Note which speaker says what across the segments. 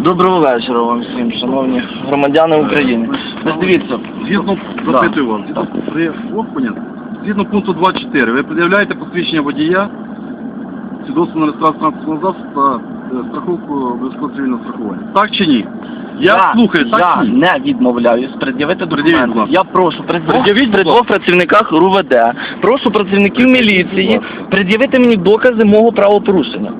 Speaker 1: Доброго вечора вам всім, шановні громадяни України. Ось дивіться,
Speaker 2: Згідно запитую вас, згідно при Ох. Згідно пункту 2.4, ви пред'являєте посвідчення водія, свідоцтво на реєстрацію транспортного засобу та е, страховку обов'язково цивільного страхування. Так чи ні? Я, слухаю, так
Speaker 1: я
Speaker 2: чи ні?
Speaker 1: не відмовляюсь пред'явити документи. Я прошу
Speaker 2: Пред'явіть,
Speaker 1: при двох працівниках РУВД, прошу працівників міліції пред'явити мені докази мого правопорушення.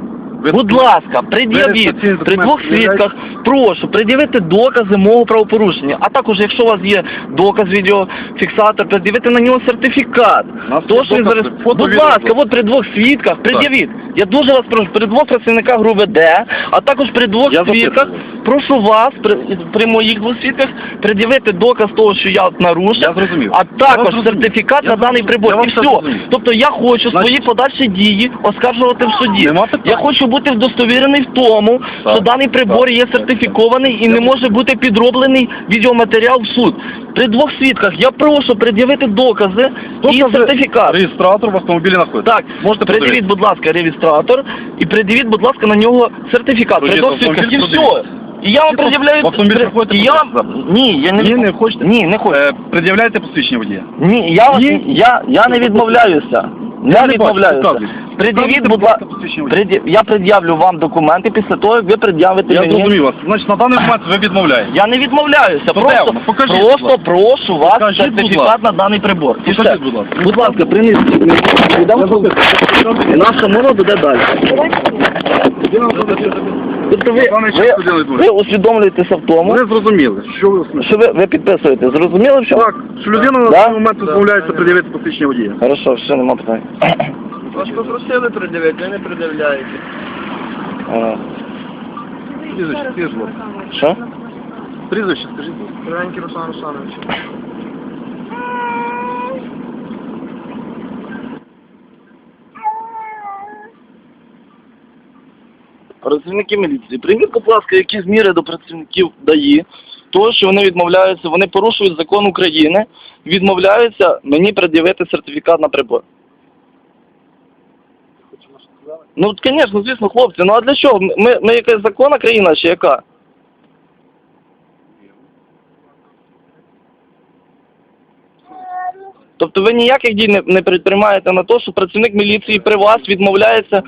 Speaker 1: Будь ласка, пред'явіть при двох свідках, прошу пред'явити докази мого правопорушення. А також, якщо у вас є доказ відеофіксатор, пред'явити на нього сертифікат. То, що він зараз... Будь
Speaker 2: відео,
Speaker 1: ласка, от при двох свідках, пред'явіть. Я дуже вас прошу, при двох працівниках ГРУВД, а також при двох
Speaker 2: Я
Speaker 1: свідках,
Speaker 2: запитую.
Speaker 1: прошу вас, при, при моїх двох свідках, пред'явити доказ того, що я нарушив,
Speaker 2: Я
Speaker 1: а також
Speaker 2: зрозумів.
Speaker 1: сертифікат
Speaker 2: Я
Speaker 1: на даний прибор. І
Speaker 2: все зрозумів.
Speaker 1: Тобто я хочу
Speaker 2: Значить-
Speaker 1: свої подальші дії оскаржувати в суді. Я хочу бути вдостовірений в тому,
Speaker 2: Так.
Speaker 1: що даний прибор
Speaker 2: Так.
Speaker 1: є сертифікований і
Speaker 2: Я
Speaker 1: не може бути підроблений відеоматеріал в суд. При двох свідках я прошу пред'явити докази і сертифікат.
Speaker 2: Реєстратор в автомобілі знаходиться.
Speaker 1: Так,
Speaker 2: Можете
Speaker 1: пред'явіть, будь ласка, реєстратор і пред'явіть, будь ласка, на нього сертифікат. При двох свідках і все. І я вам пред'являю...
Speaker 2: в автомобіль
Speaker 1: при-
Speaker 2: проходите,
Speaker 1: я... Ні, я не...
Speaker 2: Ні, не хочете?
Speaker 1: Ні, не хочу.
Speaker 2: Е, пред'являєте посвідчення водія.
Speaker 1: Ні, я, я, я не відмовляюся.
Speaker 2: Я не
Speaker 1: відмовляюся. Пред'явіть, будь
Speaker 2: будь ласка,
Speaker 1: ласка,
Speaker 2: посвідчення
Speaker 1: пред'я- я пред'явлю вам документи після того, як ви пред'явите
Speaker 2: Я
Speaker 1: мені.
Speaker 2: зрозумів вас. Значить, на даний момент ви відмовляєте.
Speaker 1: Я не відмовляюся.
Speaker 2: То
Speaker 1: Просто,
Speaker 2: покажіть, будь
Speaker 1: просто
Speaker 2: ласка.
Speaker 1: прошу вас
Speaker 2: Покажіть, будь
Speaker 1: сертифікат
Speaker 2: ласка.
Speaker 1: на даний прибор. І
Speaker 2: Покажіть, будь ласка.
Speaker 1: Будь ласка, принесіть. І наша мова буде далі. Тобто ви, ви, ви усвідомлюєтеся в тому,
Speaker 2: Ми зрозуміли, що ви
Speaker 1: що ви, ви підписуєте. Зрозуміло, що?
Speaker 2: Так, що людина на
Speaker 1: Да?
Speaker 2: даний момент відмовляється пред'явити посвідчення водія.
Speaker 1: Хорошо, все, нема питань.
Speaker 3: Вас попросили пред'явити, ви не пред'являєте.
Speaker 1: Е,
Speaker 2: Прізвище, скажіть.
Speaker 1: Що?
Speaker 2: Прізвище, скажіть, будь
Speaker 3: Руслан Русланович.
Speaker 1: Працівники міліції, прийміть, будь ласка, якісь міри до працівників ДАІ, того, що вони відмовляються, вони порушують закон України, відмовляються мені пред'явити сертифікат на прибор. Ну, звісно, звісно, хлопці, ну а для чого? Ми, ми якась законна країна чи яка? Тобто ви ніяких дій не, не предприймаєте на те, що працівник міліції при вас відмовляється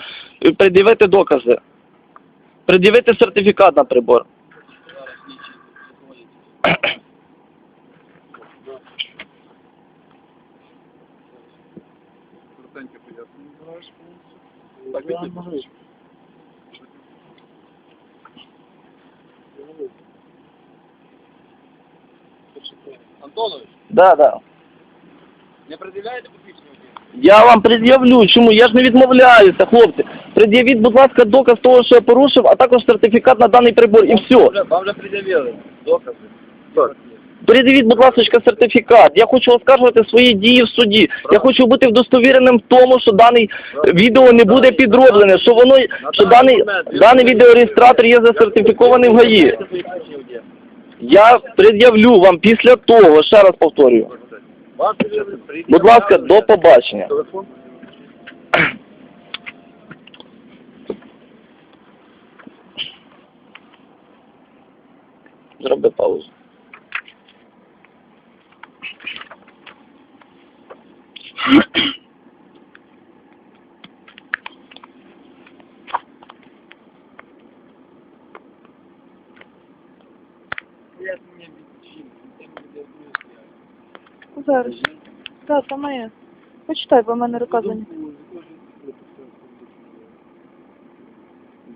Speaker 1: е, пред'явити докази, пред'явити сертифікат на прибор.
Speaker 3: Антонович,
Speaker 1: Да, да.
Speaker 3: не пред'являєте посвідчення?
Speaker 1: Я вам пред'явлю. Чому? Я ж не відмовляюся, хлопці. Пред'явіть, будь ласка, доказ того, що я порушив, а також сертифікат на даний прибор і все.
Speaker 3: Вам вже, вам вже пред'явили докази. Так.
Speaker 1: Передивіть, будь ласка, сертифікат. Я хочу оскаржувати свої дії в суді. Я хочу бути вдостовіреним в тому, що даний відео не буде підроблене, що воно що даний даний відеореєстратор є засертифікований в ГАІ. Я пред'явлю вам після того, ще раз повторюю. Будь ласка, до побачення.
Speaker 3: Телефон?
Speaker 1: Зроби паузу.
Speaker 4: Зараз. Так, це моє. Почитай, бо в мене рука зайнята.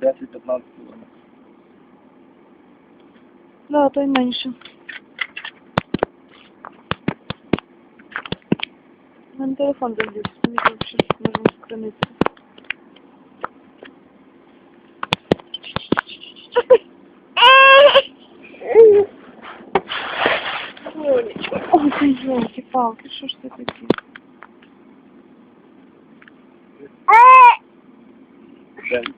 Speaker 1: 10-15 кілометрів.
Speaker 4: Да, то й менше. У мене телефон не знаю, що можна скринити. Ой, ти елки-палки, що ж це таке?
Speaker 1: День.